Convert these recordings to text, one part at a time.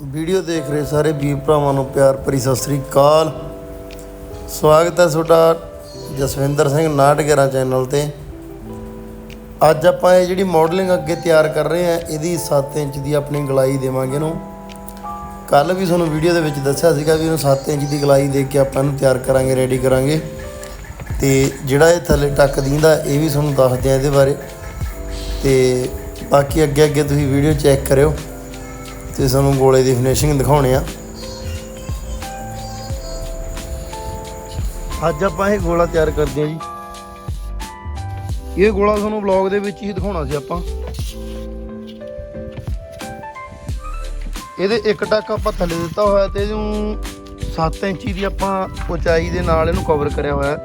Video ਦੇਖ ਰਹੇ ਸਾਰੇ ਵੀਰ ਭਰਾਵਾਂ ਨੂੰ ਪਿਆਰ ਭਰੀ ਸਤਿ ਸ੍ਰੀ ਅਕਾਲ। ਸਵਾਗਤ ਹੈ ਤੁਹਾਡਾ ਜਸਵਿੰਦਰ ਸਿੰਘ 911 ਚੈਨਲ ਤੇ। ਅੱਜ ਆਪਾਂ ਇਹ ਜਿਹੜੀ ਮਾਡਲਿੰਗ ਅੱਗੇ ਤਿਆਰ ਕਰ ਰਹੇ ਹਾਂ, ਇਹਦੀ 7 ਇੰਚ ਦੀ ਆਪਣੀ ਗਲਾਈ ਦੇਵਾਂਗੇ ਇਹਨੂੰ। ਕੱਲ ਵੀ ਤੁਹਾਨੂੰ ਵੀਡੀਓ ਦੇ ਵਿੱਚ ਦੱਸਿਆ ਸੀਗਾ ਵੀ ਇਹਨੂੰ 7 ਇੰਚ ਦੀ ਗਲਾਈ ਦੇ ਕੇ ਆਪਾਂ ਇਹਨੂੰ ਤਿਆਰ ਕਰਾਂਗੇ ਰੈਡੀ ਕਰਾਂਗੇ। ਤੇ ਜਿਹੜਾ ਇਹ ਥੱਲੇ ਟੱਕ ਦਿੰਦਾ, ਇਹ ਵੀ ਤੁਹਾਨੂੰ ਦੱਸਦੇ ਆ ਇਹਦੇ ਬਾਰੇ। ਤੇ ਬਾਕੀ ਅੱਗੇ ਅੱਗੇ ਤੁਸੀਂ ਵੀਡੀਓ ਚੈੱਕ ਕਰਿਓ। ਤੇ ਸਾਨੂੰ ਗੋਲੇ ਦੀ ਫਿਨਿਸ਼ਿੰਗ ਦਿਖਾਉਣੇ ਆ। ਅੱਜ ਆਪਾਂ ਇਹ ਗੋਲਾ ਤਿਆਰ ਕਰਦੇ ਆ ਜੀ। ਇਹ ਗੋਲਾ ਤੁਹਾਨੂੰ ਵਲੌਗ ਦੇ ਵਿੱਚ ਹੀ ਦਿਖਾਉਣਾ ਸੀ ਆਪਾਂ। ਇਹਦੇ ਇੱਕ ਟੱਕ ਆਪਾਂ ਥੱਲੇ ਦਿੱਤਾ ਹੋਇਆ ਤੇ ਇਹਨੂੰ 7 ਇੰਚੀ ਦੀ ਆਪਾਂ ਉਚਾਈ ਦੇ ਨਾਲ ਇਹਨੂੰ ਕਵਰ ਕਰਿਆ ਹੋਇਆ।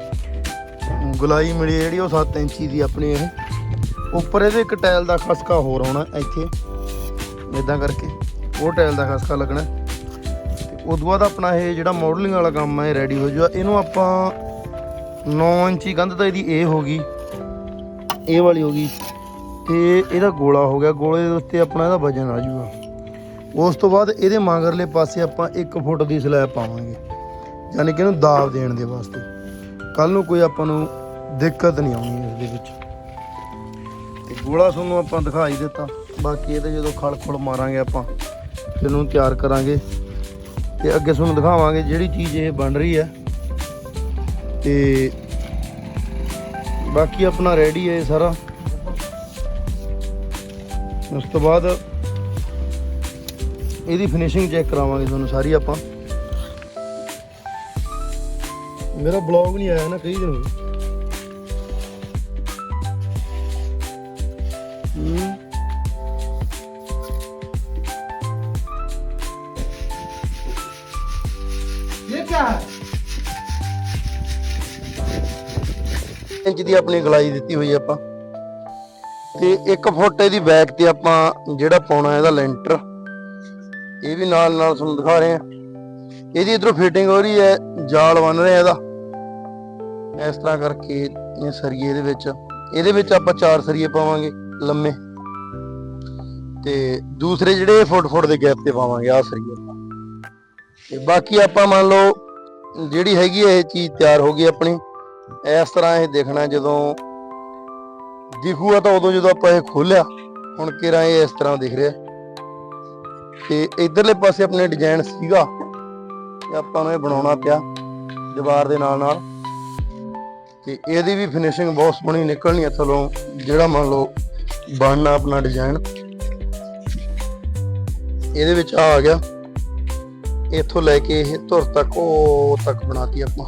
ਗੁਲਾਈ ਮਿਲੀ ਜਿਹੜੀ ਉਹ 7 ਇੰਚੀ ਦੀ ਆਪਣੀ ਇਹ। ਉੱਪਰ ਇਹਦੇ ਇੱਕ ਟਾਇਲ ਦਾ ਖਸਕਾ ਹੋਰ ਆਉਣਾ ਇੱਥੇ। ਇਦਾਂ ਕਰਕੇ। ਉਹ ਟਾਇਲ ਦਾ ਖਸਕਾ ਲੱਗਣਾ ਤੇ ਉਦੋਂ ਬਾਅਦ ਆਪਣਾ ਇਹ ਜਿਹੜਾ ਮਾਡਲਿੰਗ ਵਾਲਾ ਕੰਮ ਹੈ, ਇਹ ਰੈਡੀ ਹੋ ਜਾਊਗਾ ਇਹਨੂੰ ਆਪਾਂ 9 ਇੰਚੀ ਕੰਧ ਤਾਂ ਇਹਦੀ ਇਹ ਹੋ ਗਈ। ਇਹ ਵਾਲੀ ਹੋ ਗਈ। ਤੇ ਇਹਦਾ ਗੋਲਾ ਹੋ ਗਿਆ। ਗੋਲੇ ਦੇ ਉੱਤੇ ਆਪਣਾ ਇਹਦਾ ਵਜਨ ਆ ਜੂਗਾ। ਉਸ ਤੋਂ ਬਾਅਦ ਇਹਦੇ ਮਗਰਲੇ ਪਾਸੇ ਆਪਾਂ 1 ਫੁੱਟ ਦੀ ਸਲੈਬ ਪਾਵਾਂਗੇ। ਯਾਨੀ ਕਿ ਇਹਨੂੰ ਦਾਬ ਦੇਣ ਦੇ ਵਾਸਤੇ। ਕੱਲ ਨੂੰ ਕੋਈ ਆਪਾਂ ਨੂੰ ਦਿੱਕਤ ਨਹੀਂ ਆਉਣੀ ਇਸ ਦੇ ਵਿੱਚ। ਤੇ ਗੋਲਾ ਤੁਹਾਨੂੰ ਆਪਾਂ ਦਿਖਾਈ ਦਿੱਤਾ। ਬਾਕੀ ਇਹਦੇ ਜਦੋਂ ਖਲ ਖੁਲ ਮਾਰਾਂਗੇ ਆਪਾਂ। ਫਿਰ ਇਹਨੂੰ ਤਿਆਰ ਕਰਾਂਗੇ ਤੇ ਅੱਗੇ ਤੁਹਾਨੂੰ ਦਿਖਾਵਾਂਗੇ ਜਿਹੜੀ ਚੀਜ਼ ਇਹ ਬਣ ਰਹੀ ਹੈ। ਤੇ ਬਾਕੀ ਆਪਣਾ ਰੈਡੀ ਹੈ ਇਹ ਸਾਰਾ। ਉਸ ਤੋਂ ਬਾਅਦ ਇਹਦੀ ਫਿਨਿਸ਼ਿੰਗ ਚੈੱਕ ਕਰਾਵਾਂਗੇ ਤੁਹਾਨੂੰ ਸਾਰੀ ਆਪਾਂ। ਮੇਰਾ ਬਲੌਗ ਨਹੀਂ ਆਇਆ ਨਾ ਕਈ ਦਿਨ ਹੋ ਗਏ। Yeter. ਇੰਚ ਦੀ ਆਪਣੀ ਗਲਾਈ ਦਿੱਤੀ ਹੋਈ ਆਪਾਂ। ਤੇ 1 ਫੁੱਟ ਇਹਦੀ ਬੈਕ ਤੇ ਆਪਾਂ ਜਿਹੜਾ ਪਾਉਣਾ ਇਹਦਾ ਲੈਂਟਰ, ਇਹ ਵੀ ਨਾਲ ਨਾਲ ਤੁਹਾਨੂੰ ਦਿਖਾ ਰਹੇ ਆ। ਇਹਦੀ ਇਧਰੋਂ ਫਿਟਿੰਗ ਹੋ ਰਹੀ ਹੈ, ਜਾਲ ਬਣ ਰਿਹਾ ਇਹਦਾ। ਇਸ ਤਰ੍ਹਾਂ ਕਰਕੇ ਇਹ ਸਰੀਏ ਦੇ ਵਿੱਚ, ਇਹਦੇ ਵਿੱਚ ਆਪਾਂ ਚਾਰ ਸਰੀਏ ਪਾਵਾਂਗੇ ਲੰਮੇ। ਤੇ ਦੂਸਰੇ ਜਿਹੜੇ ਫੁੱਟ ਫੁੱਟ ਦੇ ਗੈਪ ਤੇ ਪਾਵਾਂਗੇ ਆ ਸਰੀਏ ਤੇ ਬਾਕੀ ਆਪਾਂ ਮੰਨ ਲਓ ਜਿਹੜੀ ਹੈਗੀ ਹੈ ਇਹ ਚੀਜ਼ ਤਿਆਰ ਹੋ ਗਈ ਆਪਣੀ, ਇਸ ਤਰ੍ਹਾਂ ਇਹ ਦੇਖਣਾ ਜਦੋਂ ਦਿਖੂਗਾ ਤਾਂ ਉਦੋਂ ਜਦੋਂ ਆਪਾਂ ਇਹ ਖੋਲਿਆ, ਹੁਣ ਕਿਰਾਂ ਇਹ ਇਸ ਤਰ੍ਹਾਂ ਦਿਖ ਰਿਹਾ। ਤੇ ਇਧਰਲੇ ਪਾਸੇ ਆਪਣੇ ਡਿਜ਼ਾਈਨ ਸੀਗਾ ਤੇ ਆਪਾਂ ਨੂੰ ਇਹ ਬਣਾਉਣਾ ਪਿਆ, ਦੀਵਾਰ ਦੇ ਨਾਲ ਨਾਲ। ਤੇ ਇਹਦੀ ਵੀ ਫਿਨਿਸ਼ਿੰਗ ਬਹੁਤ ਸੋਹਣੀ ਨਿਕਲਣੀ ਹੈ ਜਿਹੜਾ ਮੰਨ ਲਓ ਬਣਨਾ ਆਪਣਾ ਡਿਜ਼ਾਈਨ ਇਹਦੇ ਵਿੱਚ ਆ ਆ ਗਿਆ। ਇੱਥੋਂ ਲੈ ਕੇ ਇਹ ਧੁਰ ਤੱਕ ਉਹ ਤੱਕ ਬਣਾਤੀ ਆਪਾਂ।